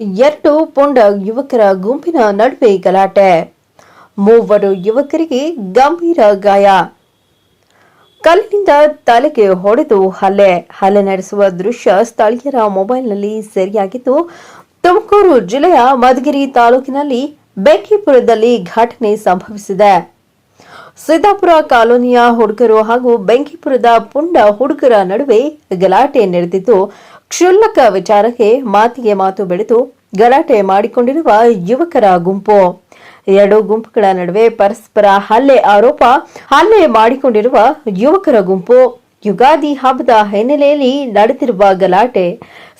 ಎರಡು ಪೊಂಡ ಯುವಕರ ಗುಂಪಿನ ನಡುವೆ ಗಲಾಟೆ. ಮೂವರು ಯುವಕರಿಗೆ ಗಂಭೀರ ಗಾಯ. ಕಲ್ಲಿನಿಂದ ತಲೆಗೆ ಹೊಡೆದು ಹಲ್ಲೆ. ಹಲ್ಲೆ ನಡೆಸುವ ದೃಶ್ಯ ಸ್ಥಳೀಯರ ಮೊಬೈಲ್ನಲ್ಲಿ ಸೆರೆಯಾಗಿದ್ದು, ತುಮಕೂರು ಜಿಲ್ಲೆಯ ಮಧುಗಿರಿ ತಾಲೂಕಿನಲ್ಲಿ ಬೆಂಕಿಪುರದಲ್ಲಿ ಘಟನೆ ಸಂಭವಿಸಿದೆ. ಸಿದ್ದಾಪುರ ಕಾಲೋನಿಯ ಹುಡುಗರು ಹಾಗೂ ಬೆಂಕಿಪುರದ ಪುಂಡ ಹುಡುಗರ ನಡುವೆ ಗಲಾಟೆ ನಡೆದಿದ್ದು, ಕ್ಷುಲ್ಲಕ ವಿಚಾರಕ್ಕೆ ಮಾತಿಗೆ ಮಾತು ಬೆಳೆದು ಗಲಾಟೆ ಮಾಡಿಕೊಂಡಿರುವ ಯುವಕರ ಗುಂಪು. ಎರಡು ಗುಂಪುಗಳ ನಡುವೆ ಪರಸ್ಪರ ಹಲ್ಲೆ ಆರೋಪ, ಹಲ್ಲೆ ಮಾಡಿಕೊಂಡಿರುವ ಯುವಕರ ಗುಂಪು. ಯುಗಾದಿ ಹಬ್ಬದ ಹಿನ್ನೆಲೆಯಲ್ಲಿ ನಡೆದಿರುವ ಗಲಾಟೆ.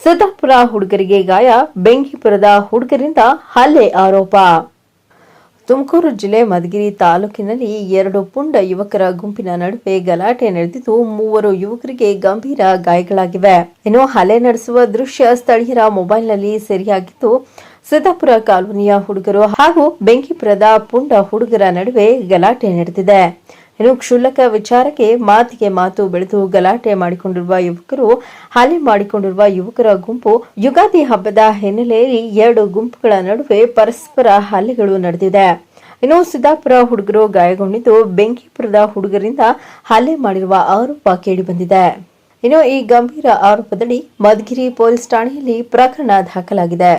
ಸಿದ್ದಾಪುರ ಹುಡುಗರಿಗೆ ಗಾಯ, ಬೆಂಕಿಪುರದ ಹುಡುಗರಿಂದ ಹಲ್ಲೆ ಆರೋಪ. ತುಮಕೂರು ಜಿಲ್ಲೆ ಮಧುಗಿರಿ ತಾಲೂಕಿನಲ್ಲಿ ಎರಡು ಪುಂಡ ಯುವಕರ ಗುಂಪಿನ ನಡುವೆ ಗಲಾಟೆ ನಡೆದಿದ್ದು ಮೂವರು ಯುವಕರಿಗೆ ಗಂಭೀರ ಗಾಯಗಳಾಗಿವೆ. ಇನ್ನು ಹಲೆ ನಡೆಸುವ ದೃಶ್ಯ ಸ್ಥಳೀಯರ ಮೊಬೈಲ್ನಲ್ಲಿ ಸೆರೆಯಾಗಿದ್ದು, ಸಿದ್ದಾಪುರ ಕಾಲೋನಿಯ ಹುಡುಗರು ಹಾಗೂ ಬೆಂಕಿಪುರದ ಪುಂಡ ಹುಡುಗರ ನಡುವೆ ಗಲಾಟೆ ನಡೆದಿದೆ. ಇನ್ನು ಕ್ಷುಲ್ಲಕ ವಿಚಾರಕ್ಕೆ ಮಾತಿಗೆ ಮಾತು ಬೆಳೆದು ಗಲಾಟೆ ಮಾಡಿಕೊಂಡಿರುವ ಯುವಕರು ಹಾಲಿ ಮಾಡಿಕೊಂಡಿರುವ ಯುವಕರ ಗುಂಪು ಯುಗಾದಿ ಹಬ್ಬದ ಹಿನ್ನೆಲೆಯಲ್ಲಿ ಎರಡು ಗುಂಪುಗಳ ನಡುವೆ ಪರಸ್ಪರ ಹಲ್ಲೆಗಳು ನಡೆದಿದೆ. ಇನ್ನು ಸಿದ್ದಾಪುರ ಹುಡುಗರು ಗಾಯಗೊಂಡಿದ್ದು ಬೆಂಕಿಪುರದ ಹುಡುಗರಿಂದ ಹಲ್ಲೆ ಮಾಡಿರುವ ಆರೋಪ ಕೇಳಿಬಂದಿದೆ. ಇನ್ನು ಈ ಗಂಭೀರ ಆರೋಪದಡಿ ಮಧುಗಿರಿ ಪೊಲೀಸ್ ಠಾಣೆಯಲ್ಲಿ ಪ್ರಕರಣ ದಾಖಲಾಗಿದೆ.